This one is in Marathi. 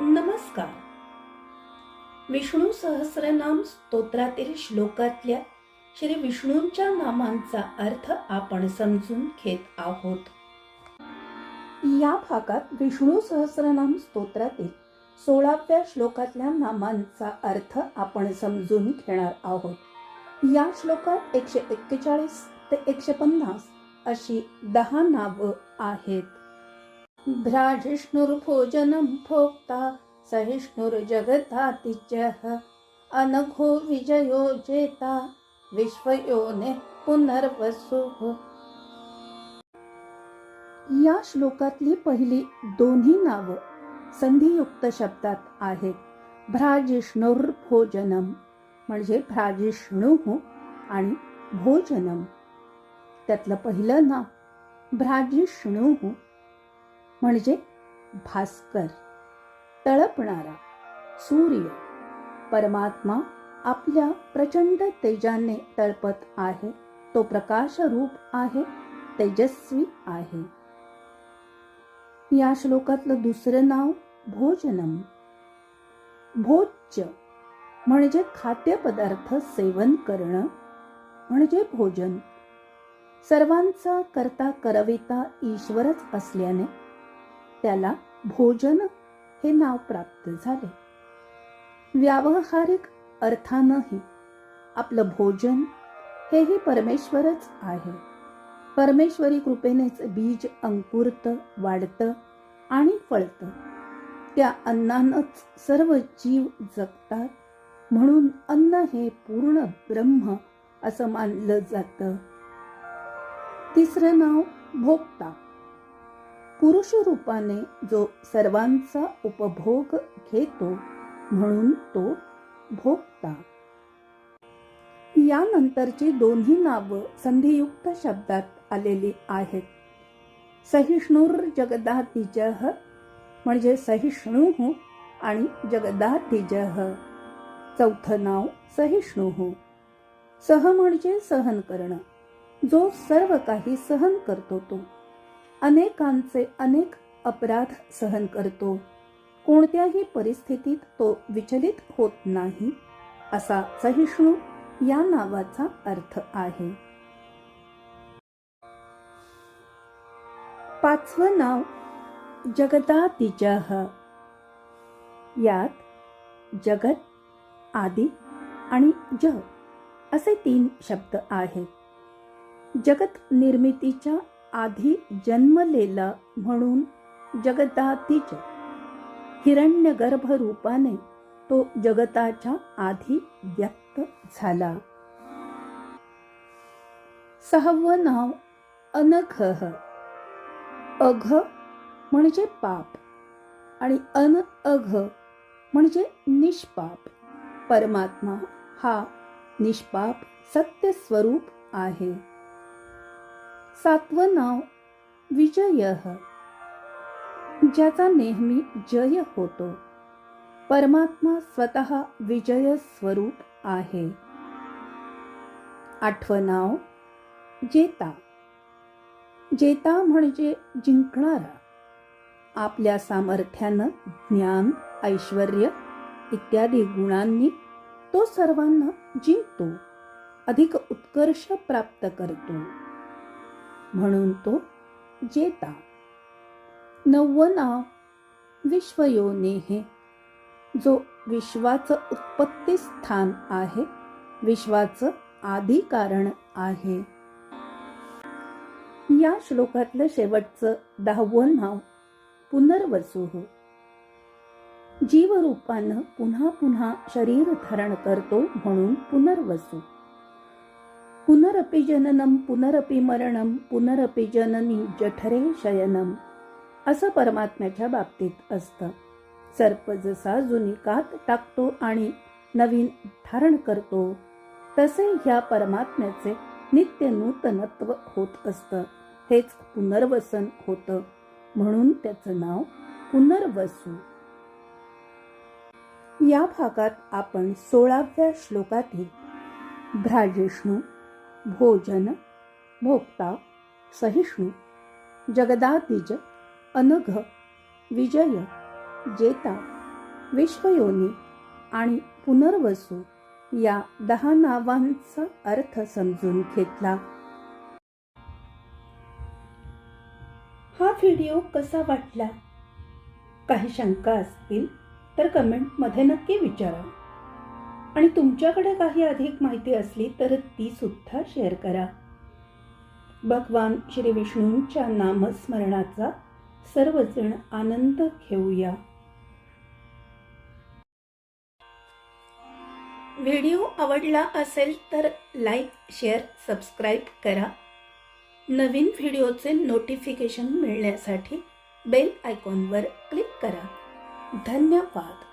नमस्कार. विष्णू सहस्रनाम स्तोत्रातील श्लोकातल्या श्री विष्णूंच्या नामांचा अर्थ आपण समजून घेत आहोत. या भागात विष्णू सहस्रनाम स्तोत्रातील सोळाव्या श्लोकातल्या नामांचा अर्थ आपण समजून घेणार आहोत. या श्लोकात एकशे एक्केचाळीस ते एकशे पन्नास अशी दहा नावं आहेत. भ्राजिष्णुर्भोजनं भोक्ता सहिष्णुर्जगधातिजः अनघो विजयो जेता विश्वयोने पुनर्वसुः। या श्लोकातली पहिली दोन्ही नावं संधियुक्त शब्दात आहेत. भ्राजिष्णुर्भोजनम म्हणजे भ्राजिष्णू आणि भोजनम त्यातलं पहिलं नाव भ्राजिष्णू म्हणजे भास्कर तळपणारा सूर्य. परमात्मा आपल्या प्रचंड तेजाने तळपत आहे. तो प्रकाश रूप आहे तेजस्वी आहे. या श्लोकातलं दुसरं नाव भोजनम. भोज्य म्हणजे खाद्यपदार्थ सेवन करणं म्हणजे भोजन. सर्वांचा करता करविता ईश्वरच असल्याने त्याला भोजन हे नाव प्राप्त झाले. व्यावहारिक अर्थानंही आपलं भोजन हेही परमेश्वरच आहे. परमेश्वरी कृपेनेच बीज अंकुरत वाढतं आणि फळतं. त्या अन्नानच सर्व जीव जगतात. म्हणून अन्न हे पूर्ण ब्रह्म असं मानलं जातं. तिसरं नाव भोगता पुरुष रूपाने जो सर्वांचा उपभोग घेतो म्हणून तो भोगता. यानंतरची दोन्ही नावं संधियुक्त शब्दात आलेली आहेत. सहिष्णुर जगदातिजह म्हणजे सहिष्णू आणि जगदातिजह चौथं नाव सहिष्णू. सह म्हणजे सहन करणं. जो सर्व काही सहन करतो तो. अनेकांचे अनेक अपराध सहन करतो. कोणत्याही परिस्थितीत तो विचलित होत नाही असा सहिष्णू या नावाचा अर्थ आहे. पाचवं नाव जगदातिजह यात जगत आदि आणि जग असे तीन शब्द आहेत. जगत निर्मितीच्या आधी जन्मलेला म्हणून जगदातीच. हिरण्यगर्भ रूपाने तो जगताच्या आधी व्यक्त झाला. सहावं नाव अनघ अघ म्हणजे पाप आणि अन अघ म्हणजे निष्पाप. परमात्मा हा निष्पाप सत्य स्वरूप आहे. सातवं नाव विजय ज्याचा नेहमी जय होतो. परमात्मा स्वतः विजय स्वरूप आहे. आठवं नाव जेता. जेता म्हणजे जिंकणारा. आपल्या सामर्थ्यानं ज्ञान ऐश्वर इत्यादी गुणांनी तो सर्वांना जिंकतो. अधिक उत्कर्ष प्राप्त करतो. म्हणून तो जेता. नव्वना विश्वयोने हे जो विश्वाचं उत्पत्ती स्थान आहे विश्वाचं आधी कारण आहे. या श्लोकातलं शेवटचं दहावं नाव पुनर्वसुह हो. जीवरूपानं पुन्हा पुन्हा शरीर धारण करतो म्हणून पुनर्वसू. पुनरपि जननम पुनरपि मरणम पुनरपि जननी जठरे शयनम असं परमात्म्याच्या बाबतीत असतं. सर्प जसा जुनी कात टाकतो आणि नवीन धारण करतो तसे ह्या परमात्म्याचे नित्य नूतनत्व होत असतं. हेच पुनर्वसन होतं. म्हणून त्याचं नाव पुनर्वसू. या भागात आपण सोळाव्या श्लोकातील भ्राजिष्णू भोजन भोक्ता सहिष्णू जगदातिज अनघ विजय जेता विश्वयोनी आणि पुनर्वसू या दहा नावांचा अर्थ समजून घेतला. हा व्हिडिओ कसा वाटला? काही शंका असतील तर कमेंटमध्ये नक्की विचारा. आणि तुमच्याकडे काही अधिक माहिती असली तर ती सुद्धा शेअर करा. भगवान श्री विष्णूंच्या नामस्मरणाचा सर्वजण आनंद घेऊया. व्हिडिओ आवडला असेल तर लाईक शेअर सबस्क्राईब करा. नवीन व्हिडिओचे नोटिफिकेशन मिळण्यासाठी बेल आयकॉनवर क्लिक करा. धन्यवाद.